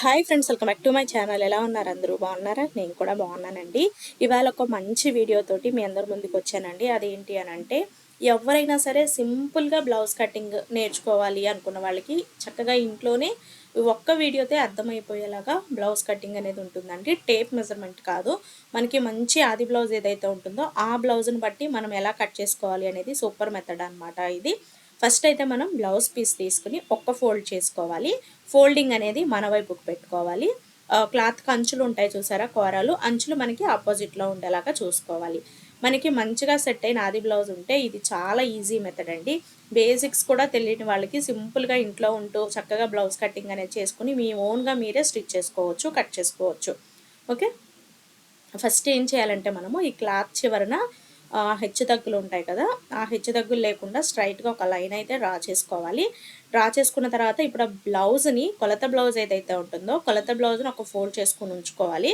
Hi friends welcome back to my channel. ఎలా ఉన్నారు అందరూ? బాగున్నారా? నేను కూడా బాగున్నానండి. ఇవాళ ఒక మంచి వీడియోతోటి మీ అందరి ముందుకు వచ్చానండి. అదేంటి అని అంటే ఎవరైనా సరే సింపుల్గా బ్లౌజ్ కటింగ్ నేర్చుకోవాలి అనుకున్న వాళ్ళకి చక్కగా ఇంట్లోనే ఒక్క వీడియోతే అర్థమైపోయేలాగా బ్లౌజ్ కటింగ్ అనేది ఉంటుందండి. టేప్ మెజర్మెంట్ కాదు. మనకి మంచి ఆది బ్లౌజ్ ఏదైతే ఉంటుందో ఆ బ్లౌజ్ని బట్టి మనం ఎలా కట్ చేసుకోవాలి అనేది సూపర్ మెథడ్ అనమాట ఇది. ఫస్ట్ అయితే మనం బ్లౌజ్ పీస్ తీసుకుని ఒక్క ఫోల్డ్ చేసుకోవాలి. ఫోల్డింగ్ అనేది మన వైపుకు పెట్టుకోవాలి. క్లాత్ అంచులు ఉంటాయి చూసారా? కూరలు. అంచులు మనకి ఆపోజిట్లో ఉండేలాగా చూసుకోవాలి. మనకి మంచిగా సెట్ అయిన ఆది బ్లౌజ్ ఉంటే ఇది చాలా ఈజీ మెథడ్ అండి. బేసిక్స్ కూడా తెలియని వాళ్ళకి సింపుల్గా ఇంట్లో ఉంటూ చక్కగా బ్లౌజ్ కటింగ్ అనేది చేసుకుని మీ ఓన్గా మీరే స్టిచ్ చేసుకోవచ్చు కట్ చేసుకోవచ్చు. ఓకే ఫస్ట్ ఏం చేయాలంటే మనము ఈ క్లాత్ చివరన హెచ్చు తగ్గులు ఉంటాయి కదా ఆ హెచ్చు తగ్గులు లేకుండా స్ట్రైట్గా ఒక లైన్ అయితే డ్రా చేసుకోవాలి. డ్రా చేసుకున్న తర్వాత ఇప్పుడు ఆ బ్లౌజ్ని కొలత బ్లౌజ్ ఏదైతే ఉంటుందో కొలత బ్లౌజ్ని ఒక ఫోల్డ్ చేసుకుని ఉంచుకోవాలి.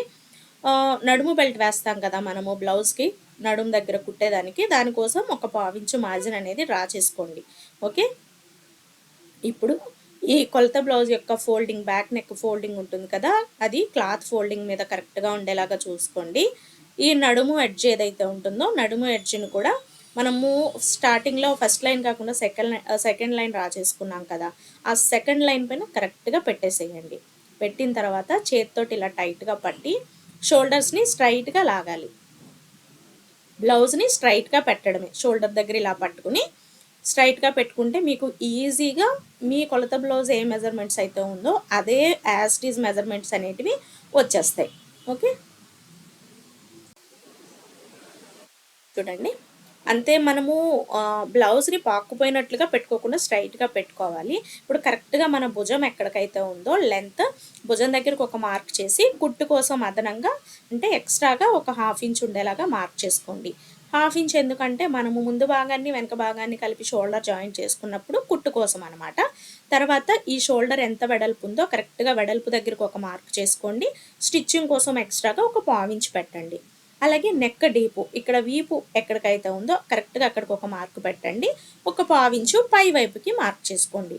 నడుము బెల్ట్ వేస్తాం కదా మనము బ్లౌజ్కి నడుము దగ్గర కుట్టేదానికి దానికోసం ఒక పావించు మార్జిన్ అనేది డ్రా చేసుకోండి. ఓకే? ఇప్పుడు ఈ కొలత బ్లౌజ్ యొక్క ఫోల్డింగ్ బ్యాక్ నెక్ ఫోల్డింగ్ ఉంటుంది కదా అది క్లాత్ ఫోల్డింగ్ మీద కరెక్ట్గా ఉండేలాగా చూసుకోండి. ఈ నడుము ఎడ్జ్ ఏదైతే ఉంటుందో నడుము ఎడ్జ్ని కూడా మనము స్టార్టింగ్లో ఫస్ట్ లైన్ కాకుండా సెకండ్ సెకండ్ లైన్ రా చేసుకున్నాం కదా ఆ సెకండ్ లైన్ పైన కరెక్ట్గా పెట్టేసేయండి. పెట్టిన తర్వాత చేతితోటి ఇలా టైట్గా పట్టి షోల్డర్స్ని స్ట్రైట్గా లాగాలి. బ్లౌజ్ని స్ట్రైట్గా పెట్టడమే. షోల్డర్ దగ్గర ఇలా పట్టుకుని స్ట్రైట్గా పెట్టుకుంటే మీకు ఈజీగా మీ కొలత బ్లౌజ్ ఏ మెజర్మెంట్స్ అయితే ఉందో అదే యాస్టీజ్ మెజర్మెంట్స్ అనేటివి వచ్చేస్తాయి. ఓకే? చూడండి. అంతే మనము బ్లౌజ్ని పాక్కుపోయినట్లుగా పెట్టుకోకుండా స్ట్రైట్గా పెట్టుకోవాలి. ఇప్పుడు కరెక్ట్గా మన భుజం ఎక్కడికైతే ఉందో లెంత్ భుజం దగ్గరకు ఒక మార్క్ చేసి కుట్టు కోసం అదనంగా అంటే ఎక్స్ట్రాగా ఒక హాఫ్ ఇంచ్ ఉండేలాగా మార్క్ చేసుకోండి. హాఫ్ ఇంచ్ ఎందుకంటే మనము ముందు భాగాన్ని వెనక భాగాన్ని కలిపి షోల్డర్ జాయిన్ చేసుకున్నప్పుడు కుట్టు కోసం అనమాట తర్వాత ఈ షోల్డర్ ఎంత వెడల్పు ఉందో కరెక్ట్గా వెడల్పు దగ్గరకు ఒక మార్క్ చేసుకోండి. స్టిచ్చింగ్ కోసం ఎక్స్ట్రాగా ఒక పావించి పెట్టండి. అలాగే నెక్క డీపు ఇక్కడ వీపు ఎక్కడికైతే ఉందో కరెక్ట్గా అక్కడికి ఒక మార్క్ పెట్టండి. ఒక పావించు పై వైపుకి మార్క్ చేసుకోండి.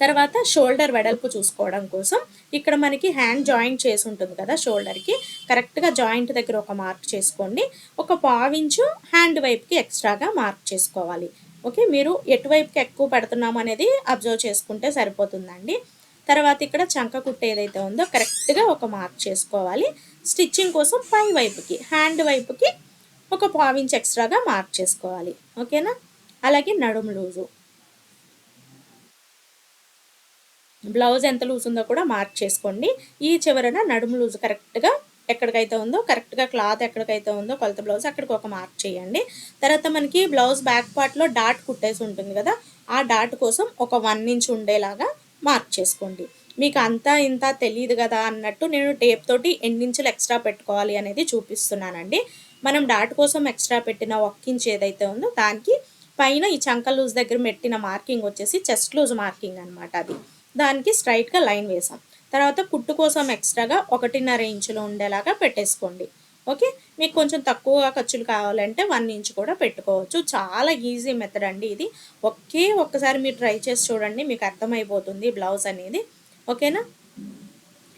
తర్వాత షోల్డర్ వెడల్పు చూసుకోవడం కోసం ఇక్కడ మనకి హ్యాండ్ జాయింట్ చేసి ఉంటుంది కదా షోల్డర్కి కరెక్ట్గా జాయింట్ దగ్గర ఒక మార్క్ చేసుకోండి. ఒక పావించు హ్యాండ్ వైపుకి ఎక్స్ట్రాగా మార్క్ చేసుకోవాలి. ఓకే మీరు ఎటువైపుకి ఎక్కువ పెడుతున్నాం అనేది అబ్జర్వ్ చేసుకుంటే సరిపోతుందండి. తర్వాత ఇక్కడ చంక కుట్ట ఏదైతే ఉందో కరెక్ట్గా ఒక మార్క్ చేసుకోవాలి. స్టిచ్చింగ్ కోసం పై వైపుకి హ్యాండ్ వైపుకి ఒక పావించ్ ఎక్స్ట్రాగా మార్క్ చేసుకోవాలి. ఓకేనా అలాగే నడుము లూజు. బ్లౌజ్ ఎంత లూజ్ ఉందో కూడా మార్క్ చేసుకోండి. ఈ చివరన నడుము లూజ్ కరెక్ట్గా ఎక్కడికైతే ఉందో కరెక్ట్గా క్లాత్ ఎక్కడికైతే ఉందో కొలత బ్లౌజ్ అక్కడికి ఒక మార్క్ చేయండి. తర్వాత మనకి బ్లౌజ్ బ్యాక్ పార్ట్లో డాట్ కుట్టేసి ఉంటుంది కదా ఆ డాట్ కోసం ఒక వన్ ఇంచ్ ఉండేలాగా మార్క్ చేసుకోండి మీకు అంతా ఇంత తెలియదు కదా అన్నట్టు నేను టేప్ తోటి ఎన్నించులు ఎక్స్ట్రా పెట్టుకోవాలి అనేది చూపిస్తున్నానండి. మనం డాట్ కోసం ఎక్స్ట్రా పెట్టిన ఇంచ్ ఏదైతే ఉందో దానికి పైన ఈ చంక లూజ్ దగ్గర పెట్టిన మార్కింగ్ వచ్చేసి చెస్ట్ లూజ్ మార్కింగ్ అనమాట అది. దానికి స్ట్రైట్గా లైన్ వేసాం. తర్వాత కుట్టు కోసం ఎక్స్ట్రాగా ఒకటిన్నర ఇంచులు ఉండేలాగా పెట్టేసుకోండి. ఓకే? మీకు కొంచెం తక్కువ ఖర్చులు కావాలంటే వన్ ఇంచ్ కూడా పెట్టుకోవచ్చు. చాలా ఈజీ మెథడ్ అండి ఇది. ఒకే ఒక్కసారి మీరు ట్రై చేసి చూడండి మీకు అర్థమైపోతుంది బ్లౌజ్ అనేది. ఓకేనా?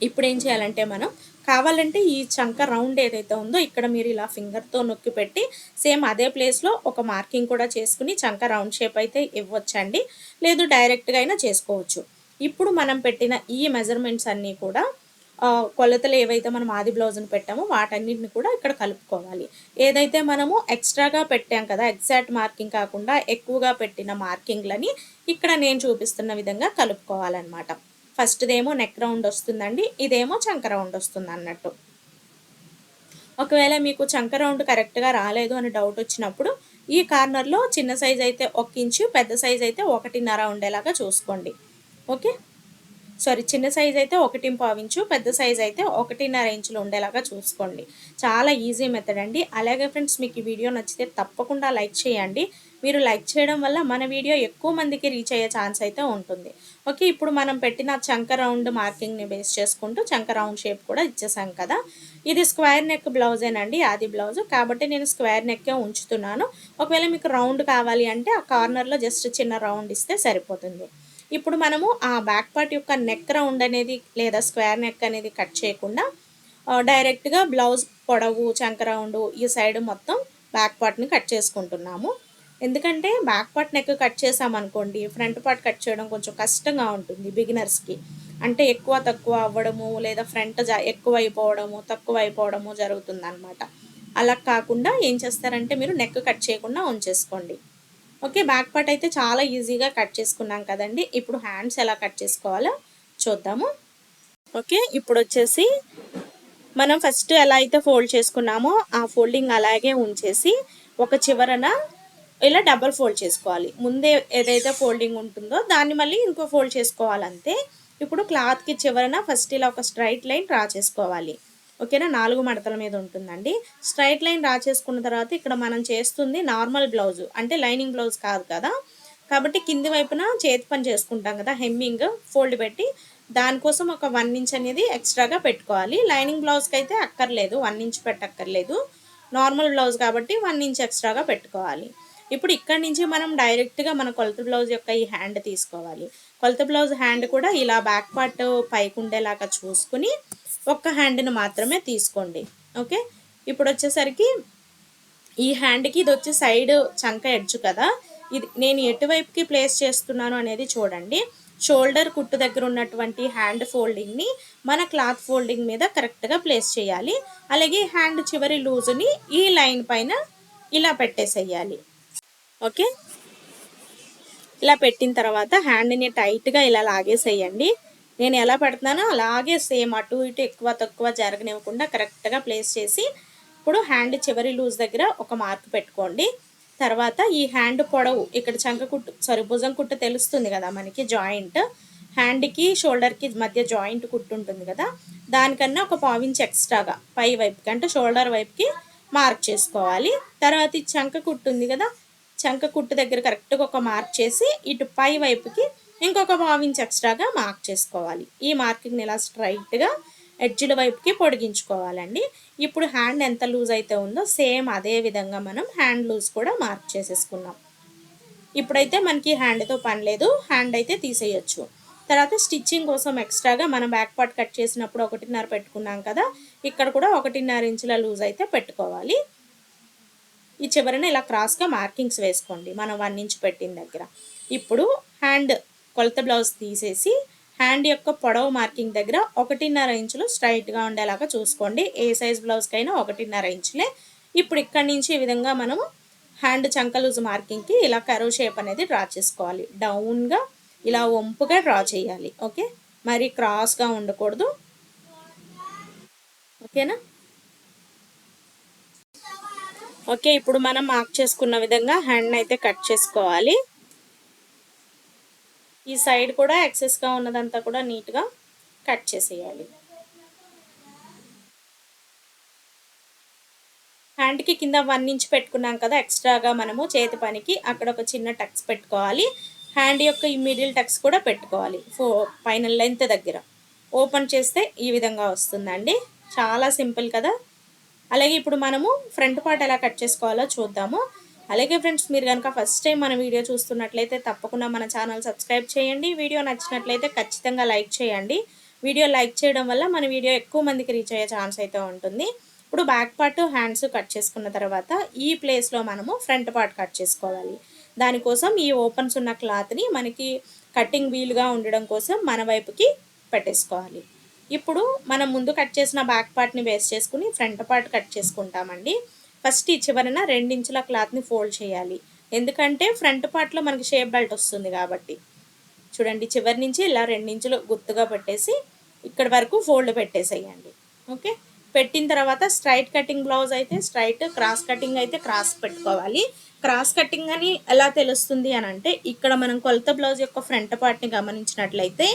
ఇప్పుడు ఏం చేయాలంటే మనం కావాలంటే ఈ చంక రౌండ్ ఏదైతే ఉందో ఇక్కడ మీరు ఇలా ఫింగర్తో నొక్కి పెట్టి సేమ్ అదే ప్లేస్లో ఒక మార్కింగ్ కూడా చేసుకుని చంక రౌండ్ షేప్ అయితే ఇవ్వచ్చండి. లేదు డైరెక్ట్గా అయినా చేసుకోవచ్చు. ఇప్పుడు మనం పెట్టిన ఈ మెజర్మెంట్స్ అన్నీ కూడా కొలతలు ఏవైతే మనం ఆది బ్లౌజ్ని పెట్టామో వాటన్నిటిని కూడా ఇక్కడ కలుపుకోవాలి. ఏదైతే మనము ఎక్స్ట్రాగా పెట్టాం కదా ఎగ్జాక్ట్ మార్కింగ్ కాకుండా ఎక్కువగా పెట్టిన మార్కింగ్లని ఇక్కడ నేను చూపిస్తున్న విధంగా కలుపుకోవాలన్నమాట. ఫస్ట్దేమో నెక్ రౌండ్ వస్తుందండి ఇదేమో చంక రౌండ్ వస్తుంది అన్నట్టు ఒకవేళ మీకు చంక రౌండ్ కరెక్ట్గా రాలేదు అని డౌట్ వచ్చినప్పుడు ఈ కార్నర్లో చిన్న సైజ్ అయితే ఒక ఇంచు పెద్ద సైజ్ అయితే ఒకటిన్నర ఉండేలాగా చూసుకోండి. ఓకే? సారీ చిన్న సైజ్ అయితే ఒకటి పావించు పెద్ద సైజ్ అయితే ఒకటిన్నర ఇంచులు ఉండేలాగా చూసుకోండి. చాలా ఈజీ మెథడ్ అండి. అలాగే ఫ్రెండ్స్ మీకు ఈ వీడియో నచ్చితే తప్పకుండా లైక్ చేయండి. మీరు లైక్ చేయడం వల్ల మన వీడియో ఎక్కువ మందికి రీచ్ అయ్యే ఛాన్స్ అయితే ఉంటుంది. ఓకే ఇప్పుడు మనం పెట్టిన చంక రౌండ్ మార్కింగ్ని బేస్ చేసుకుంటూ చంక రౌండ్ షేప్ కూడా ఇచ్చేసాం కదా. ఇది స్క్వేర్ నెక్ బ్లౌజేనండి అది బ్లౌజ్ కాబట్టి నేను స్క్వేర్ నెక్కే ఉంచుతున్నాను. ఒకవేళ మీకు రౌండ్ కావాలి అంటే ఆ కార్నర్లో జస్ట్ చిన్న రౌండ్ ఇస్తే సరిపోతుంది. ఇప్పుడు మనము ఆ బ్యాక్ పార్ట్ యొక్క నెక్ రౌండ్ అనేది లేదా స్క్వేర్ నెక్ అనేది కట్ చేయకుండా డైరెక్ట్గా బ్లౌజ్ పొడవు చంక రౌండ్ ఈ సైడ్ మొత్తం బ్యాక్ పార్ట్ని కట్ చేసుకుంటున్నాము. ఎందుకంటే బ్యాక్ పార్ట్ నెక్ కట్ చేసామనుకోండి ఫ్రంట్ పార్ట్ కట్ చేయడం కొంచెం కష్టంగా ఉంటుంది బిగినర్స్కి అంటే ఎక్కువ తక్కువ అవ్వడము లేదా ఫ్రంట్ ఎక్కువ అయిపోవడము తక్కువ అయిపోవడము జరుగుతుంది అలా కాకుండా ఏం చేస్తారంటే మీరు నెక్ కట్ చేయకుండా ఉంచేసుకోండి. ఓకే బ్యాక్ పార్ట్ అయితే చాలా ఈజీగా కట్ చేసుకున్నాం కదండి. ఇప్పుడు హ్యాండ్స్ ఎలా కట్ చేసుకోవాలో చూద్దాము. ఓకే ఇప్పుడు వచ్చేసి మనం ఫస్ట్ ఎలా అయితే ఫోల్డ్ చేసుకున్నామో ఆ ఫోల్డింగ్ అలాగే ఉంచేసి ఒక చివరన ఇలా డబల్ ఫోల్డ్ చేసుకోవాలి. ముందే ఏదైతే ఫోల్డింగ్ ఉంటుందో దాన్ని మళ్ళీ ఇంకో ఫోల్డ్ చేసుకోవాలంతే. ఇప్పుడు క్లాత్కి చివరన ఫస్ట్ ఇలా ఒక స్ట్రైట్ లైన్ డ్రా చేసుకోవాలి. ఓకేనా? నాలుగు మడతల మీద ఉంటుందండి. స్ట్రైట్ లైన్ డ్రా చేసుకున్న తర్వాత ఇక్కడ మనం చేస్తుంది నార్మల్ బ్లౌజ్. అంటే లైనింగ్ బ్లౌజ్ కాదు కదా. కాబట్టి కింది వైపున చేతి పని చేసుకుంటాం కదా. హెమ్మింగ్ ఫోల్డ్ పెట్టి దానికోసం ఒక వన్ ఇంచ్ అనేది ఎక్స్ట్రాగా పెట్టుకోవాలి. లైనింగ్ బ్లౌజ్కి అయితే అక్కర్లేదు. వన్ ఇంచ్ పెట్టక్కర్లేదు. నార్మల్ బ్లౌజ్ కాబట్టి వన్ ఇంచ్ ఎక్స్ట్రాగా పెట్టుకోవాలి. ఇప్పుడు ఇక్కడ నుంచి మనం డైరెక్ట్గా మన కొలత బ్లౌజ్ యొక్క ఈ హ్యాండ్ తీసుకోవాలి. కొలత బ్లౌజ్ హ్యాండ్ కూడా ఇలా బ్యాక్ పార్ట్ పైకి ఉండేలాగా చూసుకుని ఒక్క హ్యాండ్ని మాత్రమే తీసుకోండి. ఓకే? ఇప్పుడు వచ్చేసరికి ఈ హ్యాండ్కి ఇది వచ్చి సైడ్ చంక ఎడ్జ్ కదా. ఇది నేను ఎటువైపుకి ప్లేస్ చేస్తున్నాను అనేది చూడండి. షోల్డర్ కుట్టు దగ్గర ఉన్నటువంటి హ్యాండ్ ఫోల్డింగ్ని మన క్లాత్ ఫోల్డింగ్ మీద కరెక్ట్గా ప్లేస్ చేయాలి. అలాగే హ్యాండ్ చివరి లూజుని ఈ లైన్ పైన ఇలా పెట్టేసేయాలి. ఓకే? ఇలా పెట్టిన తర్వాత హ్యాండ్ని టైట్గా ఇలా లాగేసేయండి. నేను ఎలా పెడుతున్నానో అలాగే సేమ్ అటు ఇటు ఎక్కువ తక్కువ జరగనివ్వకుండా కరెక్ట్గా ప్లేస్ చేసి ఇప్పుడు హ్యాండ్ చివరి లూజ్ దగ్గర ఒక మార్క్ పెట్టుకోండి. తర్వాత ఈ హ్యాండ్ పొడవు ఇక్కడ చంక కుట్టు సారీ భుజం కుట్టు తెలుస్తుంది కదా మనకి జాయింట్. హ్యాండ్కి షోల్డర్కి మధ్య జాయింట్ కుట్టు ఉంటుంది కదా. దానికన్నా ఒక పావించి ఎక్స్ట్రాగా పై వైపుకి అంటే షోల్డర్ వైపుకి మార్క్ చేసుకోవాలి. తర్వాత ఈ చంక కుట్టు ఉంది కదా చంక కుట్టు దగ్గర కరెక్ట్గా ఒక మార్క్ చేసి ఇటు పై వైపుకి ఇంకొక ఇంచ్ ఎక్స్ట్రాగా మార్క్ చేసుకోవాలి. ఈ మార్కింగ్ని ఇలా స్ట్రైట్గా ఎడ్జ్ల వైపుకి పొడిగించుకోవాలండి. ఇప్పుడు హ్యాండ్ ఎంత లూజ్ అయితే ఉందో సేమ్ అదే విధంగా మనం హ్యాండ్ లూజ్ కూడా మార్క్ చేసేసుకున్నాం ఇప్పుడైతే మనకి హ్యాండ్తో పని లేదు. హ్యాండ్ అయితే తీసేయచ్చు. తర్వాత స్టిచ్చింగ్ కోసం ఎక్స్ట్రాగా మనం బ్యాక్ పార్ట్ కట్ చేసినప్పుడు ఒకటిన్నర పెట్టుకున్నాం కదా ఇక్కడ కూడా ఒకటిన్నర ఇంచుల లూజ్ అయితే పెట్టుకోవాలి. ఈ చివరిన ఇలా క్రాస్గా మార్కింగ్స్ వేసుకోండి. మనం వన్ ఇంచ్ పెట్టిన దగ్గర. ఇప్పుడు హ్యాండ్ కొలత బ్లౌజ్ తీసేసి హ్యాండ్ యొక్క పొడవు మార్కింగ్ దగ్గర ఒకటిన్నర ఇంచులు స్ట్రైట్గా ఉండేలాగా చూసుకోండి. ఏ సైజ్ బ్లౌజ్కైనా ఒకటిన్నర ఇంచులే. ఇప్పుడు ఇక్కడి నుంచి ఈ విధంగా మనము హ్యాండ్ చంకలూజ్ మార్కింగ్కి ఇలా కరువు షేప్ అనేది డ్రా చేసుకోవాలి. డౌన్గా ఇలా వంపుగా డ్రా చేయాలి. ఓకే మరి క్రాస్గా ఉండకూడదు. ఓకేనా ఓకే ఇప్పుడు మనం మార్క్ చేసుకున్న విధంగా హ్యాండ్ అయితే కట్ చేసుకోవాలి. ఈ సైడ్ కూడా ఎక్సెస్గా ఉన్నదంతా కూడా నీట్గా కట్ చేసేయాలి. హ్యాండ్కి కింద వన్ ఇంచ్ పెట్టుకున్నాం కదా ఎక్స్ట్రాగా మనము చేతి పనికి అక్కడ ఒక చిన్న టక్స్ పెట్టుకోవాలి. హ్యాండ్ యొక్క ఈ మిడిల్ టక్స్ కూడా పెట్టుకోవాలి. ఫో పైన లెంత్ దగ్గర. ఓపెన్ చేస్తే ఈ విధంగా వస్తుందండి. చాలా సింపుల్ కదా. అలాగే ఇప్పుడు మనము ఫ్రంట్ పార్ట్ ఎలా కట్ చేసుకోవాలో చూద్దాము. అలాగే ఫ్రెండ్స్ మీరు కనుక ఫస్ట్ టైం మన వీడియో చూస్తున్నట్లయితే తప్పకుండా మన ఛానల్ సబ్స్క్రైబ్ చేయండి. వీడియో నచ్చినట్లయితే ఖచ్చితంగా లైక్ చేయండి. వీడియో లైక్ చేయడం వల్ల మన వీడియో ఎక్కువ మందికి రీచ్ అయ్యే ఛాన్స్ అయితే ఉంటుంది. ఇప్పుడు బ్యాక్ పార్ట్ హ్యాండ్స్ కట్ చేసుకున్న తర్వాత ఈ ప్లేస్లో మనము ఫ్రంట్ పార్ట్ కట్ చేసుకోవాలి. దానికోసం ఈ ఓపెన్స్ ఉన్న క్లాత్ని మనకి కటింగ్ వీలుగా ఉండడం కోసం మన వైపుకి పెట్టేసుకోవాలి. ఇప్పుడు మనం ముందు కట్ చేసిన బ్యాక్ పార్ట్ని బేస్ చేసుకుని ఫ్రంట్ పార్ట్ కట్ చేసుకుంటామండి. ఫస్ట్ ఈ చివరన రెండించుల క్లాత్ని ఫోల్డ్ చేయాలి. ఎందుకంటే ఫ్రంట్ పార్ట్లో మనకి షేప్ బెల్ట్ వస్తుంది కాబట్టి. చూడండి చివరి నుంచి ఇలా రెండించులు గుర్తుగా పెట్టేసి ఇక్కడ వరకు ఫోల్డ్ పెట్టేసేయండి. ఓకే పెట్టిన తర్వాత స్ట్రైట్ కటింగ్ బ్లౌజ్ అయితే స్ట్రైట్ క్రాస్ కటింగ్ అయితే క్రాస్ పెట్టుకోవాలి. క్రాస్ కటింగ్ అని ఎలా తెలుస్తుంది అని అంటే ఇక్కడ మనం కొలత బ్లౌజ్ యొక్క ఫ్రంట్ పార్ట్ని గమనించినట్లయితే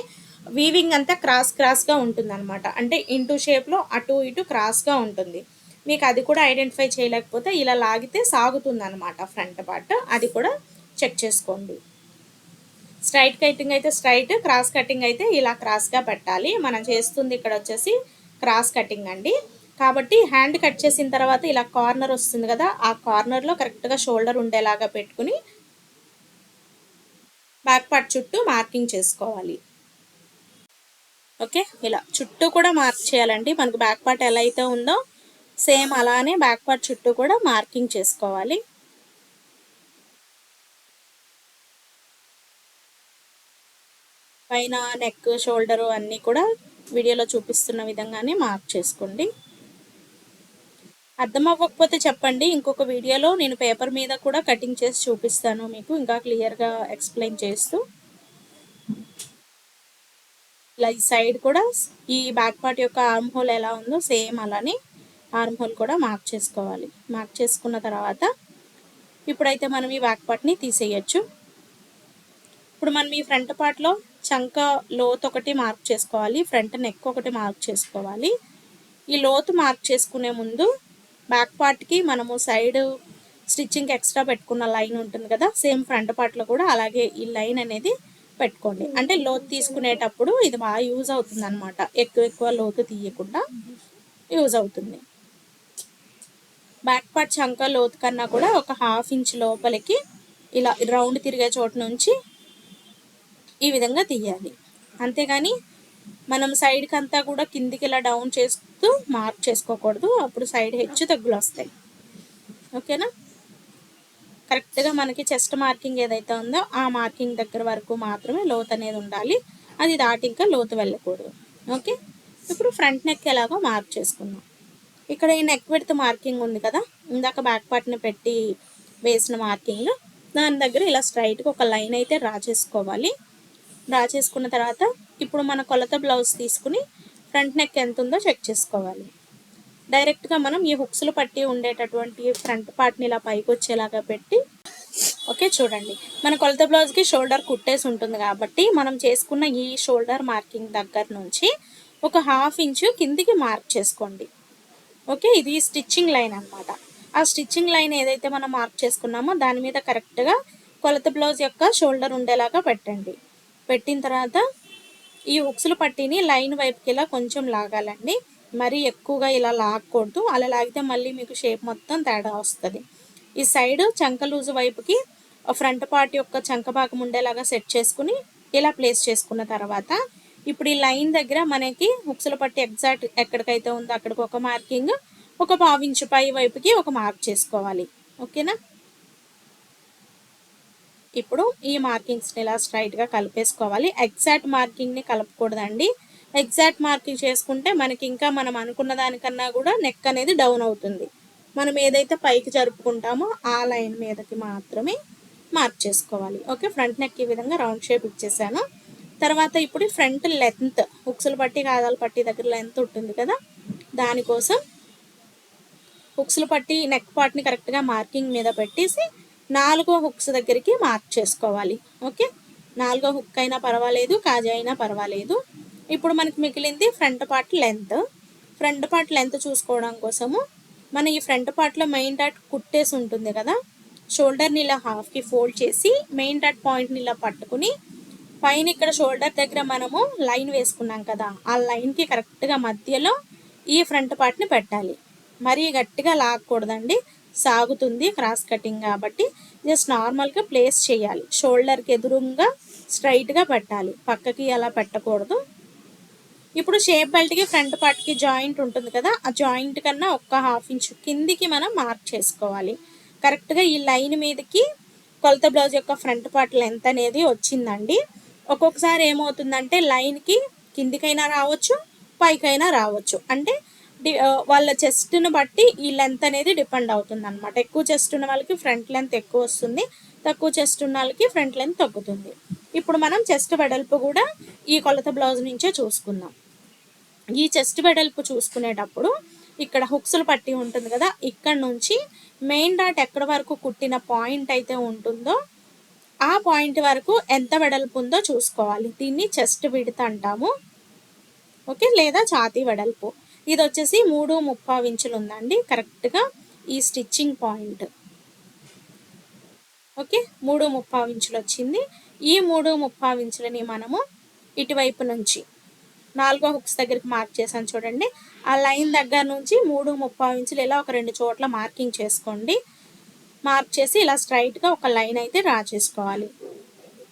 వీవింగ్ అంతా క్రాస్ క్రాస్గా ఉంటుంది అనమాట అంటే ఇంటూ షేప్లో అటు ఇటు క్రాస్గా ఉంటుంది. మీకు అది కూడా ఐడెంటిఫై చేయలేకపోతే ఇలా లాగితే సాగుతుంది అనమాట ఫ్రంట్ పార్ట్. అది కూడా చెక్ చేసుకోండి. స్ట్రైట్ కటింగ్ అయితే స్ట్రైట్ క్రాస్ కటింగ్ అయితే ఇలా క్రాస్గా పెట్టాలి. మనం చేస్తుంది ఇక్కడ వచ్చేసి క్రాస్ కటింగ్ అండి. కాబట్టి హ్యాండ్ కట్ చేసిన తర్వాత ఇలా కార్నర్ వస్తుంది కదా ఆ కార్నర్లో కరెక్ట్గా షోల్డర్ ఉండేలాగా పెట్టుకుని బ్యాక్ పార్ట్ చుట్టూ మార్కింగ్ చేసుకోవాలి. ఓకే ఇలా చుట్టూ కూడా మార్క్ చేయాలండి. మనకు బ్యాక్ పార్ట్ ఎలా అయితే ఉందో సేమ్ అలానే బ్యాక్ పార్ట్ చుట్టూ కూడా మార్కింగ్ చేసుకోవాలి. పైన నెక్ షోల్డర్ అన్నీ కూడా వీడియోలో చూపిస్తున్న విధంగానే మార్క్ చేసుకోండి. అర్థం అవ్వకపోతే చెప్పండి. ఇంకొక వీడియోలో నేను పేపర్ మీద కూడా కటింగ్ చేసి చూపిస్తాను మీకు. ఇంకా క్లియర్గా ఎక్స్ప్లెయిన్ చేస్తూ. ఇలా ఈ సైడ్ కూడా ఈ బ్యాక్ పార్ట్ యొక్క ఆర్మ్ హోల్ ఎలా ఉందో సేమ్ అలానే ఆర్మ్ హోల్ కూడా మార్క్ చేసుకోవాలి. మార్క్ చేసుకున్న తర్వాత ఇప్పుడైతే మనం ఈ బ్యాక్ పార్ట్ని తీసేయచ్చు. ఇప్పుడు మనం ఈ ఫ్రంట్ పార్ట్లో చంక లోత్ ఒకటి మార్క్ చేసుకోవాలి. ఫ్రంట్ నెక్ ఒకటి మార్క్ చేసుకోవాలి. ఈ లోతు మార్క్ చేసుకునే ముందు బ్యాక్ పార్ట్కి మనము సైడ్ స్టిచ్చింగ్ ఎక్స్ట్రా పెట్టుకున్న లైన్ ఉంటుంది కదా సేమ్ ఫ్రంట్ పార్ట్లో కూడా అలాగే ఈ లైన్ అనేది పెట్టుకోండి. అంటే లోతు తీసుకునేటప్పుడు ఇది బాగా యూజ్ అవుతుంది అనమాట ఎక్కువ ఎక్కువ లోతు తీయకుండా యూజ్ అవుతుంది. బ్యాక్ పార్ట్ చంక లోతు కన్నా కూడా ఒక హాఫ్ ఇంచ్ లోపలికి ఇలా రౌండ్ తిరిగే చోటు నుంచి ఈ విధంగా తీయాలి. అంతేగాని మనం సైడ్కి అంతా కూడా కిందికి ఇలా డౌన్ చేస్తూ మార్క్ చేసుకోకూడదు. అప్పుడు సైడ్ హెచ్చు తగ్గులు వస్తాయి. ఓకేనా? కరెక్ట్గా మనకి చెస్ట్ మార్కింగ్ ఏదైతే ఉందో ఆ మార్కింగ్ దగ్గర వరకు మాత్రమే లోత్ అనేది ఉండాలి. అది దాటి ఇంకా లోతు వెళ్ళకూడదు. ఓకే? ఇప్పుడు ఫ్రంట్ నెక్ ఎలాగో మార్క్ చేసుకున్నాం ఇక్కడ ఈ నెక్ విడ్త్ మార్కింగ్ ఉంది కదా. ఇందాక బ్యాక్ పార్ట్ని పెట్టి వేసిన మార్కింగ్ దాని దగ్గర ఇలా స్ట్రైట్గా ఒక లైన్ అయితే డ్రా చేసుకోవాలి. డ్రా చేసుకున్న తర్వాత ఇప్పుడు మన కొలత బ్లౌజ్ తీసుకుని ఫ్రంట్ నెక్ ఎంత ఉందో చెక్ చేసుకోవాలి. డైరెక్ట్గా మనం ఈ హుక్స్లు పట్టి ఉండేటటువంటి ఫ్రంట్ పార్ట్ని ఇలా పైకి వచ్చేలాగా పెట్టి ఓకే చూడండి. మన కొలత బ్లౌజ్కి షోల్డర్ కుట్టేసి ఉంటుంది కాబట్టి మనం చేసుకున్న ఈ షోల్డర్ మార్కింగ్ దగ్గర నుంచి ఒక హాఫ్ ఇంచు కిందికి మార్క్ చేసుకోండి. ఓకే ఇది స్టిచ్చింగ్ లైన్ అనమాట ఆ స్టిచ్చింగ్ లైన్ ఏదైతే మనం మార్క్ చేసుకున్నామో దాని మీద కరెక్ట్గా కొలత బ్లౌజ్ యొక్క షోల్డర్ ఉండేలాగా పెట్టండి. పెట్టిన తర్వాత ఈ ఉక్సులు పట్టిని లైన్ వైపుకి ఇలా కొంచెం లాగాలండి. మరీ ఎక్కువగా ఇలా లాగకూడదు. అలా లాగితే మళ్ళీ మీకు షేప్ మొత్తం తేడా వస్తుంది. ఈ సైడ్ చంక లూజు వైపుకి ఫ్రంట్ పార్ట్ యొక్క చంక భాగం ఉండేలాగా సెట్ చేసుకుని ఇలా ప్లేస్ చేసుకున్న తర్వాత ఇప్పుడు ఈ లైన్ దగ్గర మనకి హుక్సుల పట్టి ఎగ్జాక్ట్ ఎక్కడికైతే ఉందో అక్కడికి ఒక మార్కింగ్ ఒక పావించు పై వైపుకి ఒక మార్క్ చేసుకోవాలి. ఓకేనా? ఇప్పుడు ఈ మార్కింగ్స్ని ఇలా స్ట్రైట్గా కలిపేసుకోవాలి. ఎగ్జాక్ట్ మార్కింగ్ని కలపకూడదండి. ఎగ్జాక్ట్ మార్కింగ్ చేసుకుంటే మనకి ఇంకా మనం అనుకున్న దానికన్నా కూడా నెక్ అనేది డౌన్ అవుతుంది. మనం ఏదైతే పైకి జరుపుకుంటామో ఆ లైన్ మీదకి మాత్రమే మార్క్ చేసుకోవాలి. ఓకే ఫ్రంట్ నెక్ ఈ విధంగా రౌండ్ షేప్ ఇచ్చేసాను. తర్వాత ఇప్పుడు ఫ్రంట్ లెంత్ హుక్స్లు పట్టి కాదాలు పట్టి దగ్గర లెంత్ ఉంటుంది కదా? దానికోసం హుక్స్లు పట్టి నెక్ పార్ట్ని కరెక్ట్గా మార్కింగ్ మీద పెట్టేసి నాలుగో హుక్స్ దగ్గరికి మార్క్ చేసుకోవాలి. ఓకే? నాలుగో హుక్ అయినా పర్వాలేదు కాజా అయినా పర్వాలేదు. ఇప్పుడు మనకి మిగిలింది front part length front part length చూసుకోవడం కోసము మన ఈ ఫ్రంట్ పార్ట్లో మెయిన్ డాట్ కుట్టేసి ఉంటుంది కదా? షోల్డర్ని ఇలా హాఫ్కి ఫోల్డ్ చేసి మెయిన్ డాట్ పాయింట్ని ఇలా పట్టుకుని పైన ఇక్కడ షోల్డర్ దగ్గర మనము లైన్ వేసుకున్నాం కదా ఆ లైన్కి కరెక్ట్గా మధ్యలో ఈ ఫ్రంట్ పార్ట్ని పెట్టాలి. మరీ గట్టిగా లాగకూడదండి సాగుతుంది క్రాస్ కటింగ్ కాబట్టి జస్ట్ నార్మల్గా ప్లేస్ చేయాలి. షోల్డర్కి ఎదురుగా స్ట్రైట్గా పెట్టాలి పక్కకి అలా పెట్టకూడదు. ఇప్పుడు షేప్ బెల్ట్కి ఫ్రంట్ పార్ట్కి జాయింట్ ఉంటుంది కదా ఆ జాయింట్ కన్నా ఒక్క హాఫ్ ఇంచ్ కిందికి మనం మార్క్ చేసుకోవాలి. కరెక్ట్గా ఈ లైన్ మీదకి కొలత బ్లౌజ్ యొక్క ఫ్రంట్ పార్ట్ లెంత్ అనేది వచ్చిందండి. ఒక్కొక్కసారి ఏమవుతుందంటే లైన్కి కిందికైనా రావచ్చు పైకైనా రావచ్చు. అంటే వాళ్ళ చెస్ట్ను బట్టి ఈ లెంత్ అనేది డిపెండ్ అవుతుంది అనమాట ఎక్కువ చెస్ట్ ఉన్న వాళ్ళకి ఫ్రంట్ లెంత్ ఎక్కువ వస్తుంది తక్కువ చెస్ట్ ఉన్న వాళ్ళకి ఫ్రంట్ లెంత్ తగ్గుతుంది. ఇప్పుడు మనం చెస్ట్ వెడల్పు కూడా ఈ కొలత బ్లౌజ్ నుంచే చూసుకుందాం. ఈ చెస్ట్ వెడల్పు చూసుకునేటప్పుడు ఇక్కడ హుక్స్లు పట్టి ఉంటుంది కదా ఇక్కడ నుంచి మెయిన్ డాట్ ఎక్కడ వరకు కుట్టిన పాయింట్ అయితే ఉంటుందో ఆ పాయింట్ వరకు ఎంత వెడల్పు ఉందో చూసుకోవాలి. దీన్ని చెస్ట్ విడత అంటాము. ఓకే? లేదా ఛాతీ వెడల్పు. ఇది వచ్చేసి మూడు ముప్పై ఇంచులు ఉందండి. కరెక్ట్గా ఈ స్టిచ్చింగ్ పాయింట్. ఓకే? మూడు ముప్పై ఇంచులు వచ్చింది. ఈ మూడు ముప్పై ఇంచులని మనము ఇటువైపు నుంచి నాలుగో హుక్స్ దగ్గరికి మార్క్ చేశాను చూడండి. ఆ లైన్ దగ్గర నుంచి మూడు ముప్పై ఇంచులు ఇలా ఒక రెండు చోట్ల మార్కింగ్ చేసుకోండి. మార్క్ చేసి ఇలా స్ట్రైట్గా ఒక లైన్ అయితే డ్రా చేసుకోవాలి.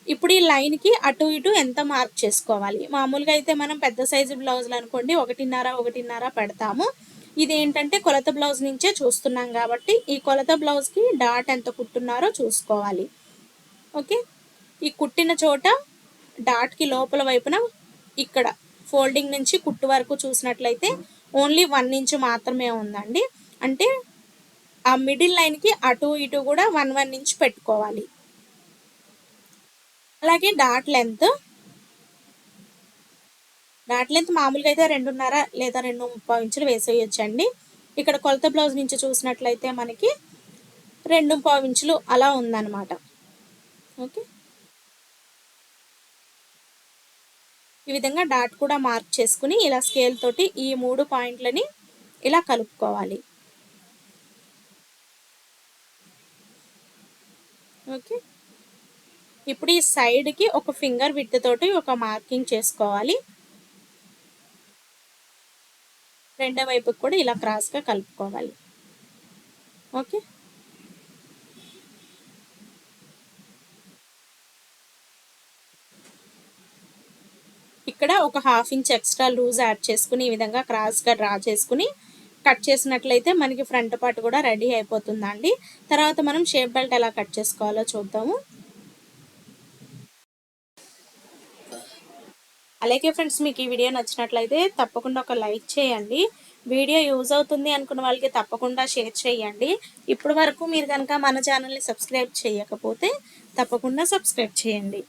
ఇప్పుడు ఈ లైన్కి అటు ఇటు ఎంత మార్క్ చేసుకోవాలి? మామూలుగా అయితే మనం పెద్ద సైజు బ్లౌజులు అనుకోండి ఒకటిన్నర ఒకటిన్నర పెడతాము. ఇది ఏంటంటే కొలత బ్లౌజ్ నుంచే చూస్తున్నాం కాబట్టి ఈ కొలత బ్లౌజ్కి డాట్ ఎంత కుట్టున్నారో చూసుకోవాలి. ఓకే? ఈ కుట్టిన చోట డాట్కి లోపల వైపున ఇక్కడ ఫోల్డింగ్ నుంచి కుట్టు వరకు చూసినట్లయితే ఓన్లీ వన్ ఇంచ్ మాత్రమే ఉందండి. అంటే ఆ మిడిల్ లైన్కి అటు ఇటు కూడా వన్ వన్ ఇంచ్ పెట్టుకోవాలి. అలాగే డాట్ లెంత్ డాట్ లెంత్ మామూలుగా అయితే రెండున్నర లేదా రెండు ముప్పై ఇంచులు వేసేయచ్చండి. ఇక్కడ కొలత బ్లౌజ్ నుంచి చూసినట్లయితే మనకి రెండు పావు ఇంచులు అలా ఉందన్నమాట. ఓకే? ఈ విధంగా డాట్ కూడా మార్క్ చేసుకుని ఇలా స్కేల్ తోటి ఈ మూడు పాయింట్లని ఇలా కలుపుకోవాలి. ఓకే. ఇప్పుడు ఈ సైడ్కి ఒక ఫింగర్ విత్ తోటి ఒక మార్కింగ్ చేసుకోవాలి. రెండో వైపుకి కూడా ఇలా క్రాస్గా కలుపుకోవాలి. ఓకే. ఇక్కడ ఒక half inch extra loose add చేసుకుని ఈ విధంగా క్రాస్గా డ్రా చేసుకుని కట్ చేసినట్లయితే మనకి ఫ్రంట్ పార్ట్ కూడా రెడీ అయిపోతుందండి. తర్వాత మనం షేప్ బెల్ట్ ఎలా కట్ చేసుకోవాలో చూద్దాము. అలాగే ఫ్రెండ్స్ మీకు ఈ వీడియో నచ్చినట్లయితే తప్పకుండా ఒక లైక్ చేయండి. వీడియో యూజ్ అవుతుంది అనుకున్న వాళ్ళకి తప్పకుండా షేర్ చేయండి. ఇప్పటి వరకు మీరు కనుక మన ఛానల్ని సబ్స్క్రైబ్ చేయకపోతే తప్పకుండా సబ్స్క్రైబ్ చేయండి.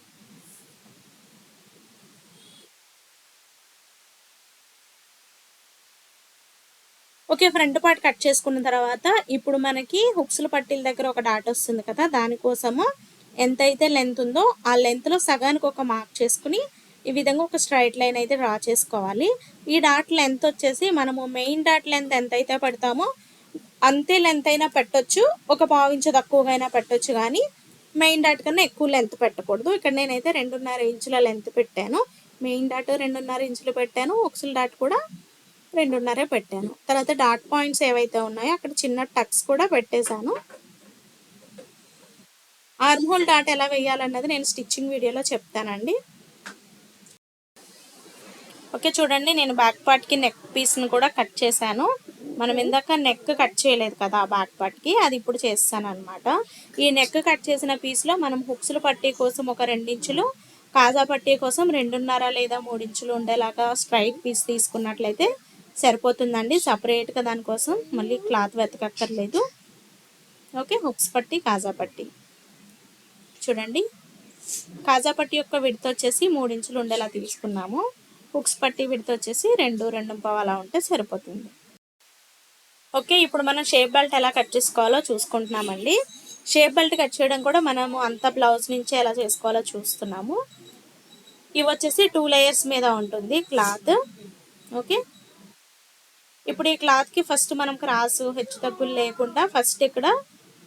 ఓకే ఫ్రంట్ పార్ట్ కట్ చేసుకున్న తర్వాత ఇప్పుడు మనకి హుక్స్ల పట్టీల దగ్గర ఒక డాట్ వస్తుంది కదా దానికోసము ఎంతైతే లెంత్ ఉందో ఆ లెంత్లో సగానికి ఒక మార్క్ చేసుకుని ఈ విధంగా ఒక స్ట్రైట్ లైన్ అయితే డ్రా చేసుకోవాలి. ఈ డాట్ లెంత్ వచ్చేసి మనము మెయిన్ డాట్ లెంత్ ఎంత అయితే పెడతామో అంతే లెంత్ అయినా పెట్టొచ్చు ఒక పావించ తక్కువగా అయినా పెట్టొచ్చు కానీ మెయిన్ డాట్ కన్నా ఎక్కువ లెంత్ పెట్టకూడదు. ఇక్కడ నేనైతే రెండున్నర ఇంచుల లెంత్ పెట్టాను. మెయిన్ డాట్ రెండున్నర ఇంచులు పెట్టాను ఒకసుల డాట్ కూడా రెండున్నరే పెట్టాను. తర్వాత డాట్ పాయింట్స్ ఏవైతే ఉన్నాయో అక్కడ చిన్న టక్స్ కూడా పెట్టేశాను. ఆర్మ్ హోల్ డాట్ ఎలా వేయాలన్నది నేను స్టిచ్చింగ్ వీడియోలో చెప్తానండి. ఓకే చూడండి నేను బ్యాక్ పార్ట్కి నెక్ పీస్ని కూడా కట్ చేశాను. మనం ఇందాక నెక్ కట్ చేయలేదు కదా ఆ బ్యాక్ పార్ట్కి అది ఇప్పుడు చేస్తాను అనమాట ఈ నెక్ కట్ చేసిన పీస్లో మనం హుక్స్లు పట్టీ కోసం ఒక రెండించులు కాజా పట్టీ కోసం రెండున్నర లేదా మూడించులు ఉండేలాగా స్ట్రైట్ పీస్ తీసుకున్నట్లయితే సరిపోతుందండి. సపరేట్గా దానికోసం మళ్ళీ క్లాత్ వెతకక్కర్లేదు. ఓకే హుక్స్ పట్టి కాజా పట్టి. చూడండి. కాజా పట్టి యొక్క విడత వచ్చేసి మూడించులు ఉండేలా తీసుకున్నాము. హుక్స్ పట్టి విడత వచ్చేసి రెండు రెండు పావు అలా ఉంటే సరిపోతుంది. ఓకే ఇప్పుడు మనం షేప్ బెల్ట్ ఎలా కట్ చేసుకోవాలో చూసుకుంటున్నామండి. షేప్ బెల్ట్ కట్ చేయడం కూడా మనము అంత బ్లౌజ్ నుంచి ఎలా చేసుకోవాలో చూస్తున్నాము. ఇవి వచ్చేసి టూ లేయర్స్ మీద ఉంటుంది క్లాత్ ఓకే ఇప్పుడు ఈ క్లాత్కి ఫస్ట్ మనం క్రాస్ హెచ్చు తగ్గులు లేకుండా ఫస్ట్ ఇక్కడ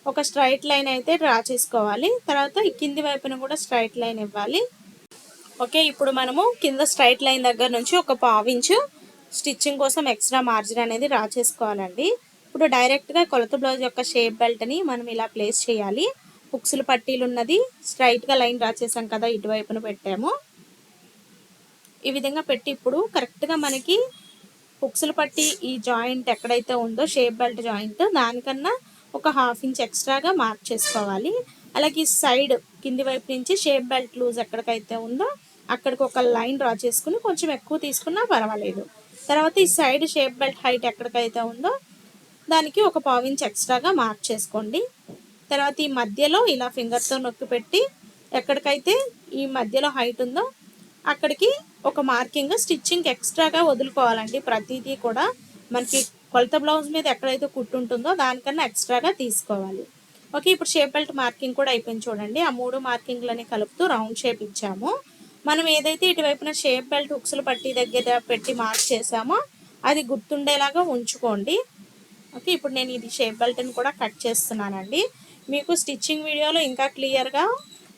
ఒక స్ట్రైట్ లైన్ అయితే డ్రా చేసుకోవాలి. తర్వాత ఈ కింది వైపున కూడా స్ట్రైట్ లైన్ ఇవ్వాలి. ఓకే ఇప్పుడు మనము కింద స్ట్రైట్ లైన్ దగ్గర నుంచి ఒక పావించు స్టిచ్చింగ్ కోసం ఎక్స్ట్రా మార్జిన్ అనేది డ్రా చేసుకోవాలండి. ఇప్పుడు డైరెక్ట్గా కొలత బ్లౌజ్ యొక్క షేప్ బెల్ట్ని మనం ఇలా ప్లేస్ చేయాలి. హుక్స్లు పట్టీలు ఉన్నది స్ట్రైట్గా లైన్ డ్రా చేసాం కదా ఇటువైపున పెట్టాము. ఈ విధంగా పెట్టి ఇప్పుడు కరెక్ట్గా మనకి హుక్స్లు పట్టి ఈ జాయింట్ ఎక్కడైతే ఉందో షేప్ బెల్ట్ జాయింట్ దానికన్నా ఒక హాఫ్ ఇంచ్ ఎక్స్ట్రాగా మార్క్ చేసుకోవాలి. అలాగే సైడ్ కింది వైపు నుంచి షేప్ బెల్ట్ లూజ్ ఎక్కడికైతే ఉందో అక్కడికి ఒక లైన్ డ్రా చేసుకుని కొంచెం ఎక్కువ తీసుకున్నా పర్వాలేదు. తర్వాత ఈ సైడ్ షేప్ బెల్ట్ హైట్ ఎక్కడికైతే ఉందో దానికి ఒక పావు ఇంచ్ ఎక్స్ట్రాగా మార్క్ చేసుకోండి. తర్వాత ఈ మధ్యలో ఇలా ఫింగర్తో నొక్కి పెట్టి ఎక్కడికైతే ఈ మధ్యలో హైట్ ఉందో అక్కడికి ఒక మార్కింగ్ స్టిచ్చింగ్ ఎక్స్ట్రాగా వదులుకోవాలండి. ప్రతిదీ కూడా మనకి కొలత బ్లౌజ్ మీద ఎక్కడైతే కుట్టు ఉంటుందో దానికన్నా ఎక్స్ట్రాగా తీసుకోవాలి. ఓకే ఇప్పుడు షేప్ బెల్ట్ మార్కింగ్ కూడా అయిపోయింది చూడండి. ఆ మూడు మార్కింగ్లని కలుపుతూ రౌండ్ షేప్ ఇచ్చాము. మనం ఏదైతే ఇటువైపున షేప్ బెల్ట్ హుక్స్లు పట్టి దగ్గర పెట్టి మార్క్ చేసామో అది గుర్తుండేలాగా ఉంచుకోండి. ఓకే ఇప్పుడు నేను ఇది షేప్ బెల్ట్ని కూడా కట్ చేస్తున్నానండి. మీకు స్టిచ్చింగ్ వీడియోలో ఇంకా క్లియర్గా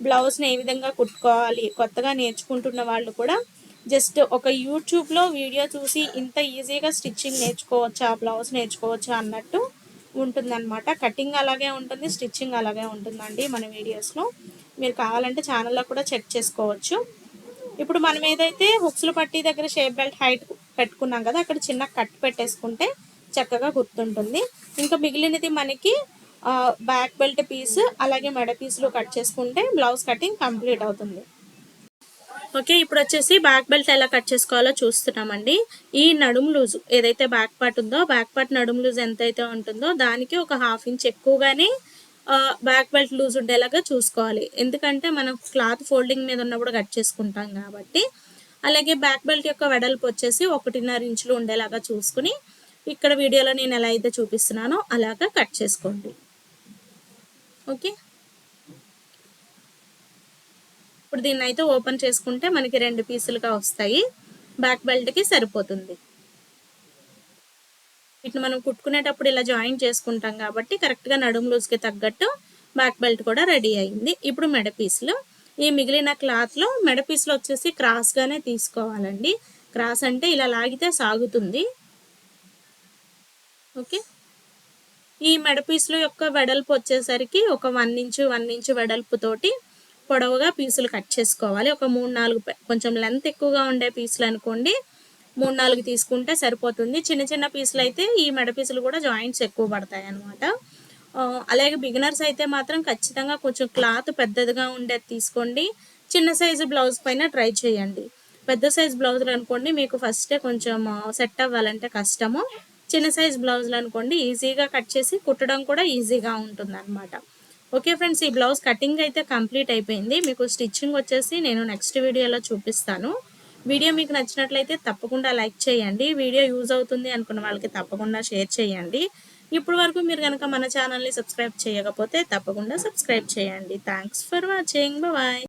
బ్లౌజ్ని ఏ విధంగా కుట్టుకోవాలి కొత్తగా నేర్చుకుంటున్న వాళ్ళు కూడా జస్ట్ ఒక యూట్యూబ్లో వీడియో చూసి ఇంత ఈజీగా స్టిచ్చింగ్ నేర్చుకోవచ్చా బ్లౌజ్ నేర్చుకోవచ్చా అన్నట్టు ఉంటుందన్నమాట. కటింగ్ అలాగే ఉంటుంది స్టిచ్చింగ్ అలాగే ఉంటుందండి మన వీడియోస్లో. మీరు కావాలంటే ఛానల్లో కూడా చెక్ చేసుకోవచ్చు. ఇప్పుడు మనం ఏదైతే హుక్స్లు పట్టి దగ్గర షేప్ బెల్ట్ హైట్ పెట్టుకున్నాం కదా అక్కడ చిన్న కట్ పెట్టేసుకుంటే చక్కగా గుర్తుంటుంది. ఇంకా మిగిలినది మనకి బ్యాక్ బెల్ట్ పీస్ అలాగే మెడ పీసులు కట్ చేసుకుంటే బ్లౌజ్ కటింగ్ కంప్లీట్ అవుతుంది. ఓకే ఇప్పుడు వచ్చేసి బ్యాక్ బెల్ట్ ఎలా కట్ చేసుకోవాలో చూస్తున్నామండి. ఈ నడుము లూజు ఏదైతే బ్యాక్ పార్ట్ ఉందో బ్యాక్ పార్ట్ నడుము లూజ్ ఎంతైతే ఉంటుందో దానికి ఒక హాఫ్ ఇంచ్ ఎక్కువగానే బ్యాక్ బెల్ట్ లూజ్ ఉండేలాగా చూసుకోవాలి. ఎందుకంటే మనం క్లాత్ ఫోల్డింగ్ మీద ఉన్నప్పుడు కట్ చేసుకుంటాం కాబట్టి. అలాగే బ్యాక్ బెల్ట్ యొక్క వెడల్పు వచ్చేసి ఒకటిన్నర ఇంచులు ఉండేలాగా చూసుకుని ఇక్కడ వీడియోలో నేను ఎలా అయితే చూపిస్తున్నానో అలాగా కట్ చేసుకోండి. ఓకే? ఇప్పుడు దీన్ని అయితే ఓపెన్ చేసుకుంటే మనకి రెండు పీసులుగా వస్తాయి. బ్యాక్ బెల్ట్కి సరిపోతుంది. వీటిని మనం కుట్టుకునేటప్పుడు ఇలా జాయిన్ చేసుకుంటాం కాబట్టి కరెక్ట్గా నడుము లూజ్కి తగ్గట్టు బ్యాక్ బెల్ట్ కూడా రెడీ అయింది. ఇప్పుడు మెడ పీసులు. ఈ మిగిలిన క్లాత్లో మెడ పీసులు వచ్చేసి క్రాస్గానే తీసుకోవాలండి. క్రాస్ అంటే ఇలా లాగితే సాగుతుంది. ఓకే? ఈ మెడపీసుల యొక్క వెడల్పు వచ్చేసరికి ఒక వన్ ఇంచు వన్ ఇంచు వెడల్పుతోటి పొడవుగా పీసులు కట్ చేసుకోవాలి. ఒక మూడు నాలుగు కొంచెం లెంత్ ఎక్కువగా ఉండే పీసులు అనుకోండి మూడు నాలుగు తీసుకుంటే సరిపోతుంది. చిన్న చిన్న పీసులు అయితే ఈ మెడ పీసులు కూడా జాయింట్స్ ఎక్కువ పడతాయి అనమాట అలాగే బిగినర్స్ అయితే మాత్రం ఖచ్చితంగా కొంచెం క్లాత్ పెద్దదిగా ఉండేది తీసుకోండి. చిన్న సైజు బ్లౌజ్ పైన ట్రై చేయండి. పెద్ద సైజు బ్లౌజులు అనుకోండి మీకు ఫస్టే కొంచెం సెట్ అవ్వాలంటే కష్టము. చిన్న సైజ్ బ్లౌజులు అనుకోండి ఈజీగా కట్ చేసి కుట్టడం కూడా ఈజీగా ఉంటుంది అనమాట ఓకే ఫ్రెండ్స్ ఈ బ్లౌజ్ కటింగ్ అయితే కంప్లీట్ అయిపోయింది. మీకు స్టిచ్చింగ్ వచ్చేసి నేను నెక్స్ట్ వీడియోలో చూపిస్తాను. వీడియో మీకు నచ్చినట్లయితే తప్పకుండా లైక్ చేయండి. వీడియో యూజ్ అవుతుంది అనుకున్న వాళ్ళకి తప్పకుండా షేర్ చేయండి. ఇప్పటి వరకు మీరు కనుక మన ఛానల్ని సబ్స్క్రైబ్ చేయకపోతే తప్పకుండా సబ్స్క్రైబ్ చేయండి. Thanks for watching. బాయ్.